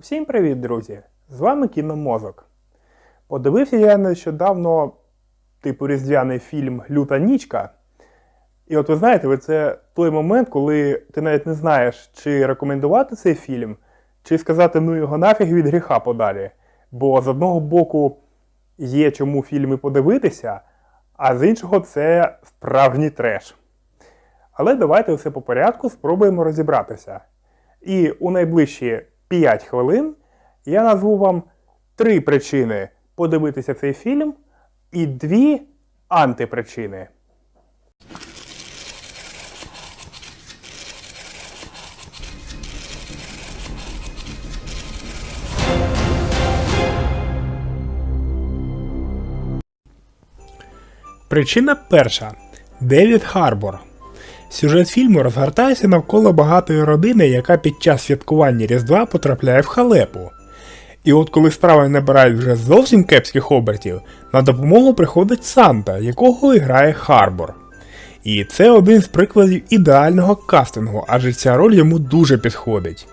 Всім привіт, друзі! З вами Кіномозок. Подивився я нещодавно, типу різдвяний фільм Люта нічка. І от ви знаєте, ви це той момент, коли ти навіть не знаєш, чи рекомендувати цей фільм, чи сказати ну його нафіг від гріха подалі. Бо з одного боку є чому фільми подивитися, а з іншого це справжній треш. Але давайте все по порядку спробуємо розібратися. І у найближчі 5 хвилин я назву вам три причини подивитися цей фільм і дві антипричини. Причина перша Девід Харбор. Сюжет фільму розгортається навколо багатої родини, яка під час святкування Різдва потрапляє в халепу. І от коли справи набирають вже зовсім кепських обертів, на допомогу приходить Санта, якого грає Харбор. І це один з прикладів ідеального кастингу, адже ця роль йому дуже підходить.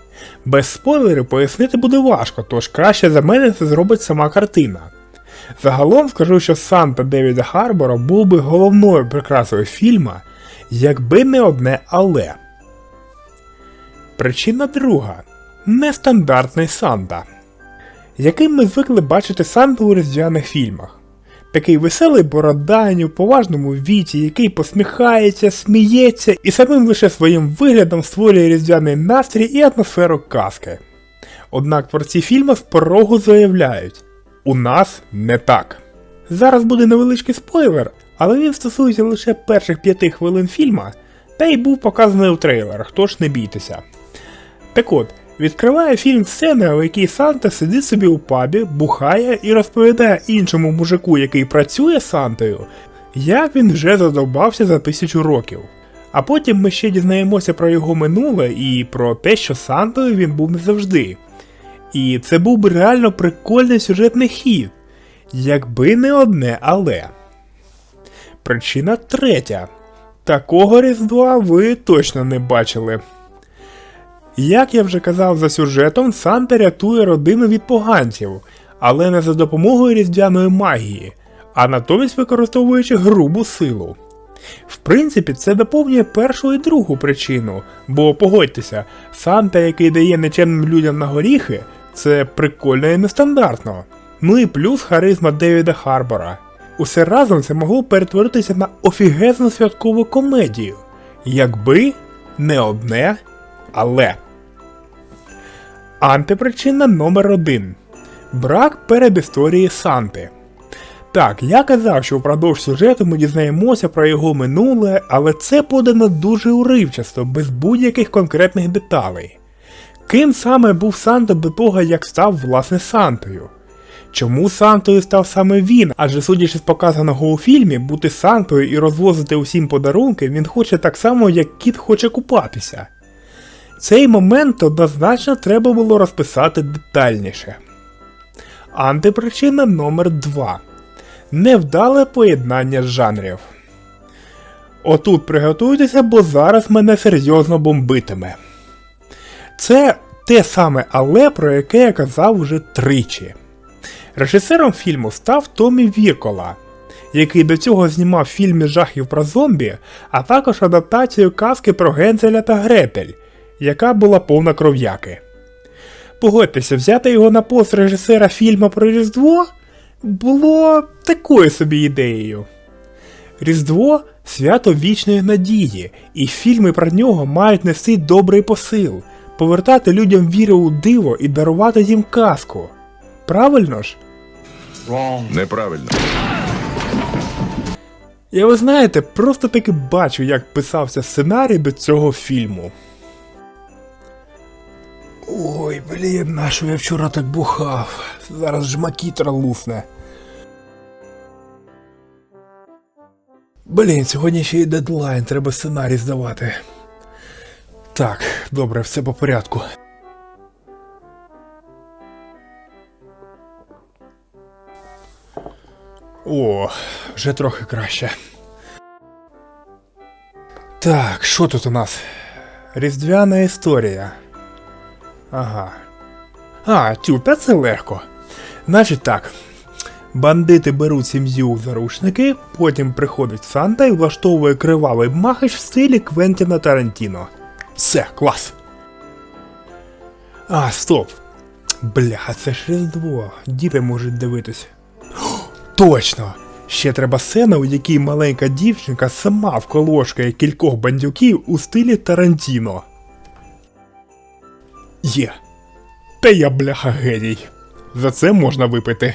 Без спойлерів пояснити буде важко, тож краще за мене це зробить сама картина. Загалом скажу, що Санта Девіда Харбора був би головною прикрасою фільма, якби не одне але. Причина друга нестандартний Санта. Яким ми звикли бачити Санту у різдвяних фільмах. Такий веселий бородань у поважному віці, який посміхається, сміється і самим лише своїм виглядом створює різдвяний настрій і атмосферу казки. Однак творці фільму з порогу заявляють: у нас не так. Зараз буде невеличкий спойлер, але він стосується лише перших п'яти хвилин фільма, та й був показаний у трейлерах, тож не бійтеся. Так от, відкриває фільм сцена, у якій Санта сидить собі у пабі, бухає і розповідає іншому мужику, який працює Сантою, як він вже задовбався за тисячу років. А потім ми ще дізнаємося про його минуле і про те, що Сантою він був не завжди. І це був би реально прикольний сюжетний хід, якби не одне але. Причина третя. Такого різдва ви точно не бачили. Як я вже казав за сюжетом, Санта рятує родину від поганців, але не за допомогою різдвяної магії, а натомість використовуючи грубу силу. В принципі, це доповнює першу і другу причину, бо погодьтеся, Санта, який дає нечемним людям на горіхи, це прикольно і нестандартно. Ну і плюс харизма Девіда Харбора. Усе разом це могло перетворитися на офігезну святкову комедію, якби не одне, але. Антипричина номер один Брак передісторії Санти. Так, я казав, що впродовж сюжету ми дізнаємося про його минуле, але це подано дуже уривчасто, без будь-яких конкретних деталей. Ким саме був Санта до того, як став власне Сантою? Чому Сантою став саме він? Адже судячи з показаного у фільмі, бути Сантою і розвозити усім подарунки він хоче так само, як кіт хоче купатися. Цей момент однозначно треба було розписати детальніше. Антипричина номер 2 Невдале поєднання жанрів. Отут приготуйтеся, бо зараз мене серйозно бомбитиме. Це те саме але, про яке я казав уже тричі. Режисером фільму став Томі Віркола, який до цього знімав фільми жахів про зомбі, а також адаптацію казки про Гензеля та Гретель, яка була повна кров'яки. Погодьтеся, взяти його на пост режисера фільму про Різдво було такою собі ідеєю. Різдво свято вічної надії, і фільми про нього мають нести добрий посил, повертати людям віру у диво і дарувати їм казку. Правильно ж? Неправильно. Я ви знаєте, просто таки бачу, як писався сценарій до цього фільму. Ой, блін, нащо я вчора так бухав. Зараз ж макітра лусне. Блін, сьогодні ще й дедлайн, треба сценарій здавати. Так, добре, все по порядку. О, вже трохи краще. Так, що тут у нас? Різдвяна історія. Ага. А, тю, та це легко. Значить так. Бандити беруть сім'ю в заручники, потім приходить Санта і влаштовує кривавий махач в стилі Квентіна Тарантіно. Все, клас. А, стоп. Бляха, це ж Різдво. Діти можуть дивитись. Точно! Ще треба сцена, у якій маленька дівчинка сама вколошкає кількох бандюків у стилі Тарантіно. Є. Та я бляха геній. За це можна випити.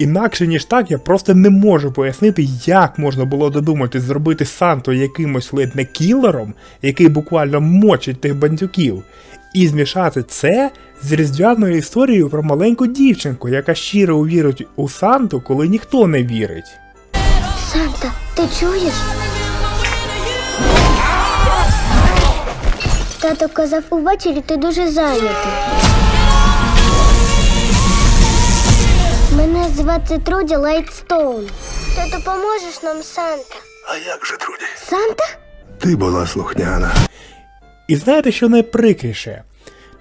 Інакше ніж так, я просто не можу пояснити, як можна було додумати зробити Санту якимось ледь не кілером, який буквально мочить тих бандюків, і змішати це з різдвяною історією про маленьку дівчинку, яка щиро вірить у Санту, коли ніхто не вірить. Санта, ти чуєш? Тато казав увечері ти дуже зайнятий. Звати Труді Лайтстоун. Ти допоможеш нам, Санта. А як же, Труді? Санта? Ти була слухняна. І знаєте, що найприкріше?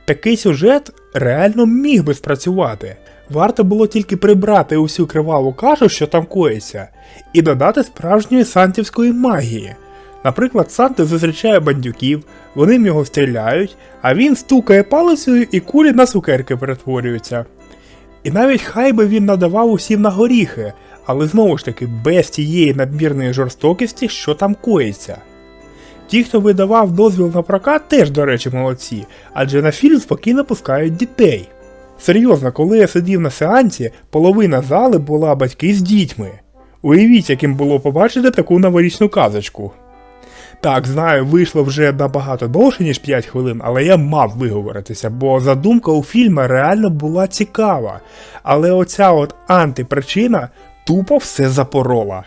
Такий сюжет реально міг би спрацювати. Варто було тільки прибрати усю криваву кашу, що там коїться, і додати справжньої сантівської магії. Наприклад, Санта зустрічає бандюків, вони в нього стріляють, а він стукає палицею і кулі на цукерки перетворюються. І навіть хай би він надавав усім на горіхи, але знову ж таки без тієї надмірної жорстокості, що там коїться. Ті, хто видавав дозвіл на прокат, теж, до речі, молодці, адже на фільм спокійно пускають дітей. Серйозно, коли я сидів на сеансі, половина зали була батьки з дітьми. Уявіть, яким було побачити таку новорічну казочку. Так, знаю, вийшло вже набагато довше, ніж 5 хвилин, але я мав виговоритися, бо задумка у фільмі реально була цікава. Але оця от антипричина тупо все запорола.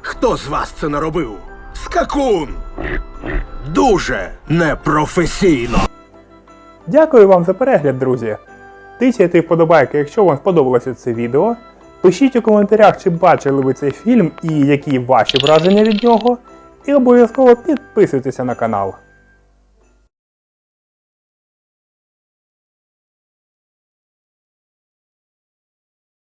Хто з вас це наробив? Скакун! Дуже непрофесійно. Дякую вам за перегляд, друзі. Тисяйте вподобайки, якщо вам сподобалося це відео. Пишіть у коментарях, чи бачили ви цей фільм і які ваші враження від нього. І обов'язково підписуйтеся на канал.